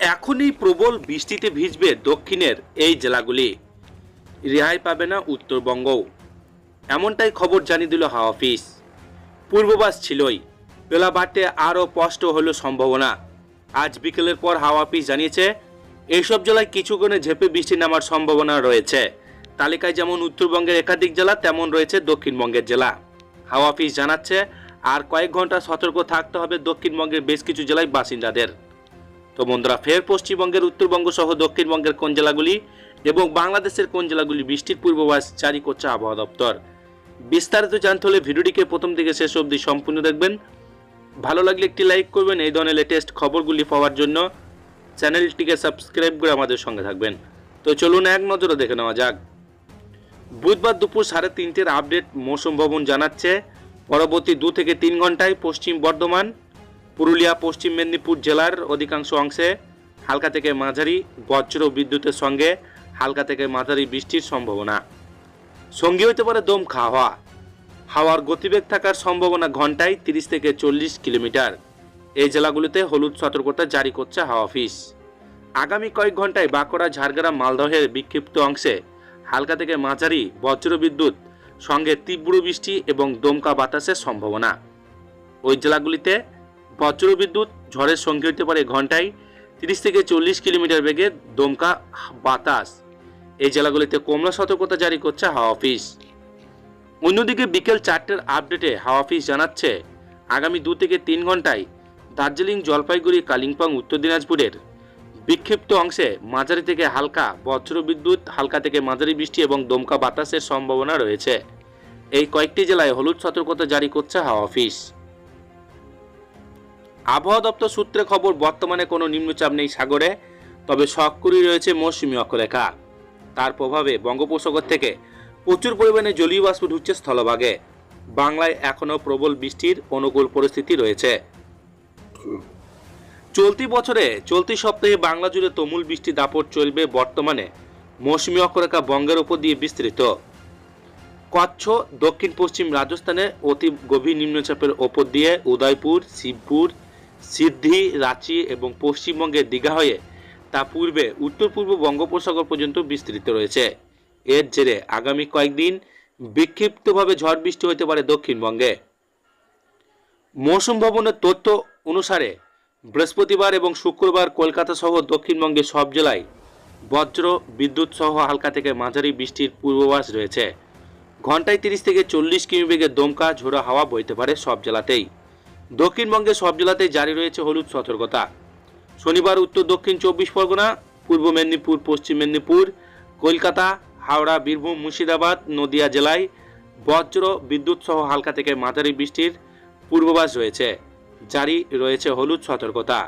এখনই প্রবল বৃষ্টিতে ভিজবে দক্ষিণের এই জেলাগুলি। রেহাই পাবে না উত্তরবঙ্গও এমনটাই খবর জানিয়ে দিল হাওয়া অফিস। পূর্ববাস ছিলই, বেলা বাড়তে আরও স্পষ্ট হলো সম্ভাবনা। আজ বিকেলের পর হাওয়া অফিস জানিয়েছে, এইসব জেলায় কিছুক্ষণে ঝেপে বৃষ্টি নামার সম্ভাবনা রয়েছে। তালিকায় যেমন উত্তরবঙ্গের একাধিক জেলা, তেমন রয়েছে দক্ষিণবঙ্গের জেলা। হাওয়া অফিস জানাচ্ছে, আর কয়েক ঘণ্টা সতর্ক থাকতে হবে দক্ষিণবঙ্গের বেশ কিছু জেলায় বাসিন্দাদের। তো বন্ধুরা, ফের পশ্চিমবঙ্গের উত্তরবঙ্গ সহ দক্ষিণবঙ্গের কোন জেলাগুলি এবং বাংলাদেশের কোন জেলাগুলি বৃষ্টির পূর্বাভাস জারি করছে আবহাওয়া দপ্তর? বিস্তারিত জানতে হলে ভিডিওটিকে প্রথম থেকে শেষ অবধি সম্পূর্ণ দেখবেন। ভালো লাগলে একটি লাইক করবেন, এই ধরনের লেটেস্ট খবরগুলি পাওয়ার জন্য চ্যানেলটিকে সাবস্ক্রাইব করে আমাদের সঙ্গে থাকবেন। তো চলুন এক নজরে দেখে নেওয়া যাক। বুধবার দুপুর সাড়ে তিনটের আপডেট মৌসুম ভবন জানাচ্ছে, পরবর্তী দু থেকে তিন ঘন্টায় পশ্চিম বর্ধমান পুরুলিয়া, পশ্চিম মেদিনীপুর জেলার অধিকাংশ অংশে হালকা থেকে মাঝারি বজ্র বিদ্যুতের সঙ্গে হালকা থেকে মাঝারি বৃষ্টির সম্ভাবনা। সঙ্গী হতে পারে দমকা হাওয়া হাওয়ার গতিবেগ থাকার সম্ভাবনা ঘন্টায় তিরিশ থেকে চল্লিশ কিলোমিটার। এই জেলাগুলিতে হলুদ সতর্কতা জারি করছে হাওয়া অফিস। আগামী কয়েক ঘন্টায় বাঁকুড়া, ঝাড়গ্রাম, মালদহের বিক্ষিপ্ত অংশে হালকা থেকে মাঝারি বজ্রবিদ্যুৎ সঙ্গে তীব্র বৃষ্টি এবং দমকা বাতাসের সম্ভাবনা। ওই জেলাগুলিতে বজ্রবিদ্যুৎ ঝড়ের সঙ্গে হতে পারে ঘন্টায় তিরিশ থেকে চল্লিশ কিলোমিটার বেগে দমকা বাতাস। এই জেলাগুলিতে কমলা সতর্কতা জারি করছে হাওয়া অফিস। অন্যদিকে বিকেল চারটের আপডেটে হাওয়া অফিস জানাচ্ছে, আগামী দু থেকে তিন ঘন্টায় দার্জিলিং, জলপাইগুড়ি, কালিম্পং, উত্তর দিনাজপুরের বিক্ষিপ্ত অংশে মাঝারি থেকে হালকা বজ্রবিদ্যুৎ হালকা থেকে মাঝারি বৃষ্টি এবং দমকা বাতাসের সম্ভাবনা রয়েছে। এই কয়েকটি জেলায় হলুদ সতর্কতা জারি করছে হাওয়া অফিস। আবহাওয়া দপ্তর সূত্রে খবর, বর্তমানে কোনো নিম্নচাপ নেই সাগরে, তবে সক্রিয় রয়েছে মৌসুমী অক্ষরেখা। তার প্রভাবে বঙ্গোপসাগর থেকে প্রচুর পরিমাণে জলীয় বাষ্প ঢুকছে স্থলভাগে। বাংলায় এখনও প্রবল বৃষ্টির অনুকূল পরিস্থিতি রয়েছে। চলতি বছরে, চলতি সপ্তাহে বাংলা জুড়ে তুমুল বৃষ্টি দাপট চলবে বর্তমানে, মৌসুমী অক্ষরেখা বঙ্গের উপর দিয়ে বিস্তৃত। কচ্ছ, দক্ষিণ পশ্চিম রাজস্থানে অতি গভীর নিম্নচাপের ওপর দিয়ে উদয়পুর, শিবপুর সিদ্ধি, রাঁচি এবং পশ্চিমবঙ্গের দীঘা হয়ে তা পূর্বে উত্তর পূর্ব বঙ্গোপসাগর পর্যন্ত বিস্তৃত রয়েছে। এর জেরে আগামী কয়েকদিন বিক্ষিপ্তভাবে ঝড় বৃষ্টি হতে পারে দক্ষিণবঙ্গে। মৌসুম ভবনের তথ্য অনুসারে বৃহস্পতিবার এবং শুক্রবার কলকাতা সহ দক্ষিণবঙ্গের সব জেলায় বজ্র, বিদ্যুৎ সহ হালকা থেকে মাঝারি বৃষ্টির পূর্বাভাস রয়েছে। ঘন্টায় তিরিশ থেকে চল্লিশ কিমি বেগে দমকা, ঝোড়া হাওয়া বইতে পারে সব জেলাতেই। দক্ষিণবঙ্গের সব জেলাতেই জারি রয়েছে হলুদ সতর্কতা। শনিবার উত্তর দক্ষিণ চব্বিশ পরগনা, পূর্ব মেদিনীপুর, পশ্চিম মেদিনীপুর, কলকাতা, হাওড়া, বীরভূম, মুর্শিদাবাদ, নদিয়া জেলায় বজ্র বিদ্যুৎ সহ হালকা থেকে মাঝারি বৃষ্টির পূর্বাভাস রয়েছে। জারি রয়েছে হলুদ সতর্কতা।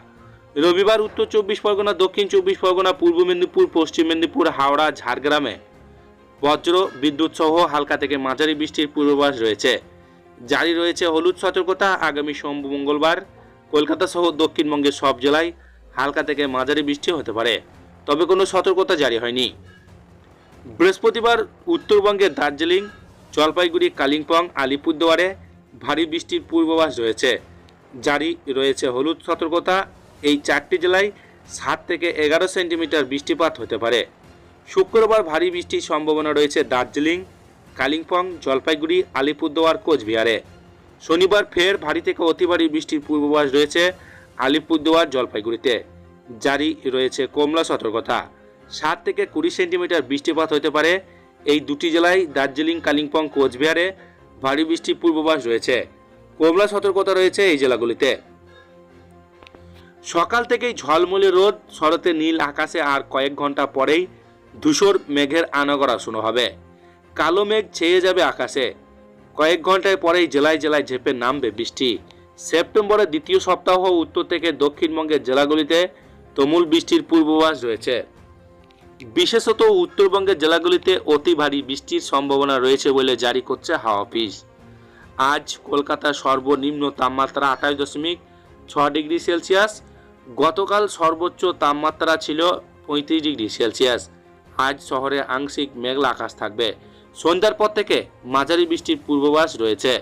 রবিবার উত্তর চব্বিশ পরগনা, দক্ষিণ চব্বিশ পরগনা, পূর্ব মেদিনীপুর, পশ্চিম মেদিনীপুর, হাওড়া, ঝাড়গ্রামে বজ্র বিদ্যুৎ সহ হালকা থেকে মাঝারি বৃষ্টির পূর্বাভাস রয়েছে। জারি রয়েছে হলুদ সতর্কতা আগামী সোম মঙ্গলবার। কলকাতা সহ দক্ষিণবঙ্গের সব জেলায় হালকা থেকে মাঝারি বৃষ্টি হতে পারে, তবে কোনো সতর্কতা জারি হয়নি। বৃহস্পতিবার উত্তরবঙ্গের দার্জিলিং, জলপাইগুড়ি, কালিম্পং, আলিপুরদুয়ারে ভারী বৃষ্টির পূর্বাভাস রয়েছে। জারি রয়েছে হলুদ সতর্কতা, এই চারটি জেলায় সাত থেকে এগারো সেন্টিমিটার বৃষ্টিপাত হতে পারে। শুক্রবার ভারী বৃষ্টির সম্ভাবনা রয়েছে দার্জিলিং কালিম্পং, জলপাইগুড়ি, আলিপুরদুয়ার, কোচবিহারে। শনিবার ফের ভারী থেকে অতি ভারী বৃষ্টির পূর্বাভাস রয়েছে আলিপুরদুয়ার, জলপাইগুড়িতে। জারি রয়েছে কমলা সতর্কতা। সাত থেকে কুড়ি সেন্টিমিটার বৃষ্টিপাত হতে পারে। এই দুটি জেলায় দার্জিলিং, কালিম্পং, কোচবিহারে ভারী বৃষ্টির পূর্বাভাস রয়েছে। কমলা সতর্কতা রয়েছে এই জেলাগুলিতে। সকাল থেকেই ঝলমলে রোদ, শরতে নীল আকাশে আর কয়েক ঘণ্টা পরেই ধূসর মেঘের আনাগড়া শুরু হবে। কালো মেঘ ছেয়ে যাবে আকাশে। কয়েক ঘন্টায় পরেই জেলায় জেলায় ঝেপে নামবে বৃষ্টি। সেপ্টেম্বরের দ্বিতীয় সপ্তাহ উত্তর থেকে দক্ষিণবঙ্গের জেলাগুলিতে তুমুল বৃষ্টির পূর্বাভাস রয়েছে। বিশেষত উত্তরবঙ্গের জেলাগুলিতে অতি ভারী বৃষ্টির সম্ভাবনা রয়েছে বলে জারি করছে হাওয়া অফিস। আজ কলকাতার সর্বনিম্ন তাপমাত্রা আঠাশ দশমিক ছ ডিগ্রি সেলসিয়াস, গতকাল সর্বোচ্চ তাপমাত্রা ছিল পঁয়ত্রিশ ডিগ্রি সেলসিয়াস। আজ শহরে আংশিক মেঘলা আকাশ থাকবে। সন্ধ্যার পর থেকে মাঝারি বৃষ্টির পূর্বাভাস রয়েছে।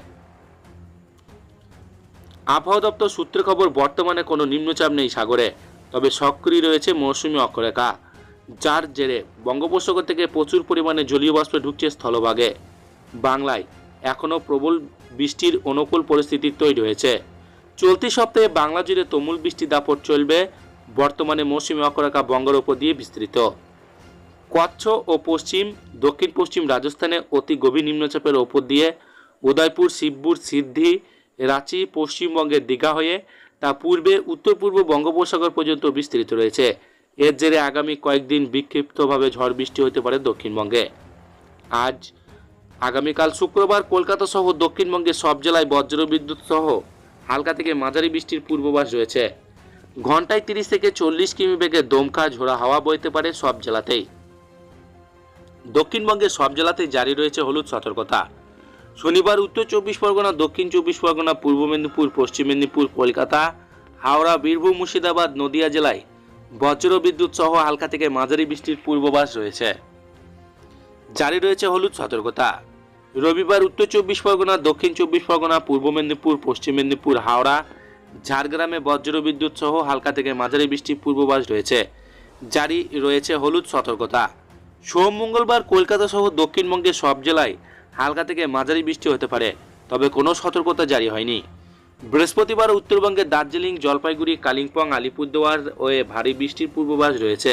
আবহাওয়া দপ্তর সূত্রে খবর, বর্তমানে কোনো নিম্নচাপ নেই সাগরে, তবে সক্রিয় রয়েছে মৌসুমি অক্ষরেখা, যার জেরে বঙ্গোপসাগর থেকে প্রচুর পরিমাণে জলীয় বাষ্প ঢুকছে স্থলভাগে। বাংলায় এখনও প্রবল বৃষ্টির অনুকূল পরিস্থিতি তৈরি হয়েছে। চলতি সপ্তাহে বাংলা জুড়ে তুমুল বৃষ্টি দাপট চলবে, বর্তমানে মৌসুমি অক্ষরেখা বঙ্গের উপর দিয়ে বিস্তৃত। কচ্ছ ও পশ্চিম দক্ষিণ পশ্চিম রাজস্থানে অতি গভীর নিম্নচাপের ওপর দিয়ে উদয়পুর, শিবপুর, সিদ্ধি, রাঁচি পশ্চিমবঙ্গের দীঘা হয়ে তা পূর্বে উত্তর পূর্ব বঙ্গোপসাগর পর্যন্ত বিস্তৃত রয়েছে। এর জেরে আগামী কয়েকদিন বিক্ষিপ্তভাবে ঝড় বৃষ্টি হতে পারে দক্ষিণবঙ্গে। আজ, আগামীকাল শুক্রবার কলকাতা সহ দক্ষিণবঙ্গের সব জেলায় বজ্রবিদ্যুৎ সহ হালকা থেকে মাঝারি বৃষ্টির পূর্বাভাস রয়েছে। ঘন্টায় তিরিশ থেকে চল্লিশ কিমি বেগে দমকা ঝোড়া হাওয়া বইতে পারে সব জেলাতেই। দক্ষিণবঙ্গের সব জেলাতেই জারি রয়েছে হলুদ সতর্কতা। শনিবার উত্তর চব্বিশ পরগনা, দক্ষিণ চব্বিশ পরগনা, পূর্ব মেদিনীপুর, পশ্চিম মেদিনীপুর, কলকাতা, হাওড়া, বীরভূম, মুর্শিদাবাদ, নদিয়া জেলায় বজ্র বিদ্যুৎ সহ হালকা থেকে মাঝারি বৃষ্টির পূর্বাভাস রয়েছে। জারি রয়েছে হলুদ সতর্কতা। রবিবার উত্তর চব্বিশ পরগনা, দক্ষিণ চব্বিশ পরগনা, পূর্ব মেদিনীপুর, পশ্চিম মেদিনীপুর, হাওড়া, ঝাড়গ্রামে বজ্র বিদ্যুৎ সহ হালকা থেকে মাঝারি বৃষ্টির পূর্বাভাস রয়েছে। জারি রয়েছে হলুদ সতর্কতা। সোম, মঙ্গলবার কলকাতা সহ দক্ষিণবঙ্গের সব জেলায় হালকা থেকে মাঝারি বৃষ্টি হতে পারে, তবে কোনো সতর্কতা জারি হয়নি। বৃহস্পতিবার উত্তরবঙ্গের দার্জিলিং, জলপাইগুড়ি, কালিম্পং, আলিপুরদুয়ার ও ভারী বৃষ্টির পূর্বাভাস রয়েছে।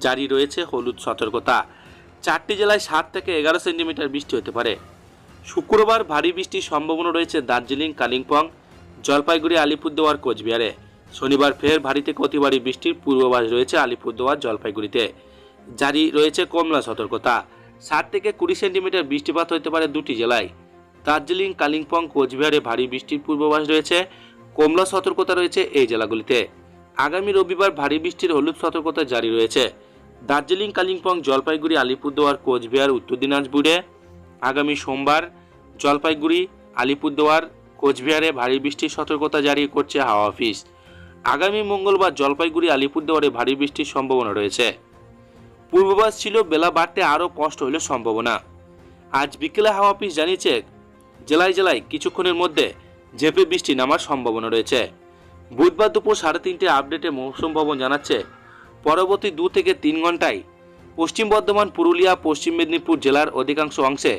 জারি রয়েছে হলুদ সতর্কতা। চারটি জেলায় সাত থেকে এগারো সেন্টিমিটার বৃষ্টি হতে পারে। শুক্রবার ভারী বৃষ্টির সম্ভাবনা রয়েছে দার্জিলিং, কালিম্পং, জলপাইগুড়ি, আলিপুরদুয়ার, কোচবিহারে। শনিবার ফের ভারী থেকে অতি বৃষ্টির পূর্বাভাস রয়েছে আলিপুরদুয়ার, জলপাইগুড়িতে। জারি রয়েছে কমলা সতর্কতা। ষাট থেকে কুড়ি সেন্টিমিটার বৃষ্টিপাত হতে পারে দুটি জেলায়। দার্জিলিং, কালিম্পং, কোচবিহারে ভারী বৃষ্টির পূর্বাভাস রয়েছে। কমলা সতর্কতা রয়েছে এই জেলাগুলিতে। আগামী রবিবার ভারী বৃষ্টির হলুদ সতর্কতা জারি রয়েছে। দার্জিলিং, কালিম্পং, জলপাইগুড়ি, আলিপুরদুয়ার, কোচবিহার, উত্তর দিনাজপুরে আগামী সোমবার জলপাইগুড়ি, আলিপুরদুয়ার, কোচবিহারে ভারী বৃষ্টির সতর্কতা জারি করছে হাওয়া অফিস। আগামী মঙ্গলবার জলপাইগুড়ি, আলিপুরদুয়ারে ভারী বৃষ্টির সম্ভাবনা রয়েছে। পূর্বাভাস ছিল বেলা বাড়তে আরও কষ্ট হলে সম্ভাবনা। আজ বিকেলে হাওয়া অফিস জানিয়েছে, জেলায় জেলায় কিছুক্ষণের মধ্যে ঝেপে বৃষ্টি নামার সম্ভাবনা রয়েছে। বুধবার দুপুর সাড়ে তিনটে আপডেটে মৌসুম ভবন জানাচ্ছে, পরবর্তী দু থেকে তিন ঘন্টায় পশ্চিম বর্ধমান, পুরুলিয়া, পশ্চিম মেদিনীপুর জেলার অধিকাংশ অংশে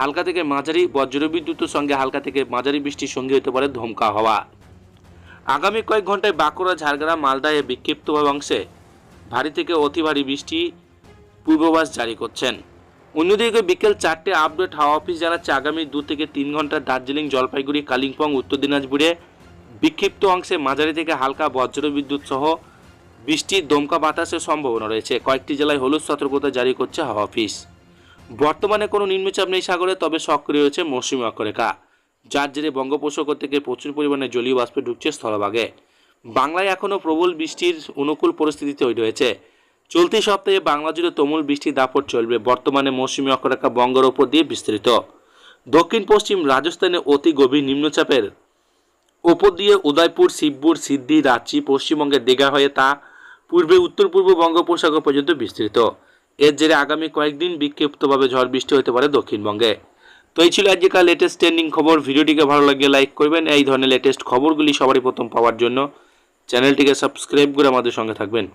হালকা থেকে মাঝারি বজ্রবিদ্যুতের সঙ্গে হালকা থেকে মাঝারি বৃষ্টির সঙ্গে হতে পারে ধমকা হওয়া। আগামী কয়েক ঘন্টায় বাঁকুড়া, ঝাড়গ্রাম মালদায় বিক্ষিপ্তভাবে অংশে ভারী থেকে অতি ভারী বৃষ্টি পূর্বাভাস জারি করছেন। অন্যদিকে বিকেল চারটে আপডেট হাওয়া অফিস জানাচ্ছে আগামী দু থেকে তিন ঘণ্টা দার্জিলিং, জলপাইগুড়ি, কালিম্পং, উত্তর দিনাজপুরে বিক্ষিপ্ত অংশে মাঝারি থেকে হালকা বজ্রবিদ্যুৎ সহ বৃষ্টির দমকা বাতাসের সম্ভাবনা রয়েছে। কয়েকটি জেলায় হলুদ সতর্কতা জারি করছে হাওয়া অফিস। বর্তমানে কোনো নিম্নচাপ নেই সাগরে, তবে সক্রিয় হয়েছে মৌসুমী অক্ষরেখা। যার জেরে বঙ্গোপসাগর থেকে প্রচুর পরিমাণে জলীয় বাষ্প ঢুকছে স্থলভাগে। বাংলায় এখনও প্রবল বৃষ্টির অনুকূল পরিস্থিতি তৈরি হয়েছে। চলতি সপ্তাহে বাংলা জুড়ে তুমুল বৃষ্টি দাপট চলবে। বর্তমানে মৌসুমী অক্ষরেখা বঙ্গের ওপর দিয়ে বিস্তৃত। দক্ষিণ পশ্চিম রাজস্থানে অতি গভীর নিম্নচাপের ওপর দিয়ে উদয়পুর, শিবপুর, সিদ্ধি, রাঁচি, পশ্চিমবঙ্গের দীঘা হয়ে তা পূর্বে উত্তর পূর্ব বঙ্গোপসাগর পর্যন্ত বিস্তৃত। এর জেরে আগামী কয়েকদিন বিক্ষিপ্তভাবে ঝড় বৃষ্টি হতে পারে দক্ষিণবঙ্গে। তো এই ছিল আজকের লেটেস্ট ট্রেন্ডিং খবর। ভিডিওটিকে ভালো লাগলে লাইক করবেন। এই ধরনের লেটেস্ট খবরগুলি সবারই প্রথম পাওয়ার জন্য। চ্যানেলটিকে সাবস্ক্রাইব করে আমাদের সঙ্গে থাকবেন।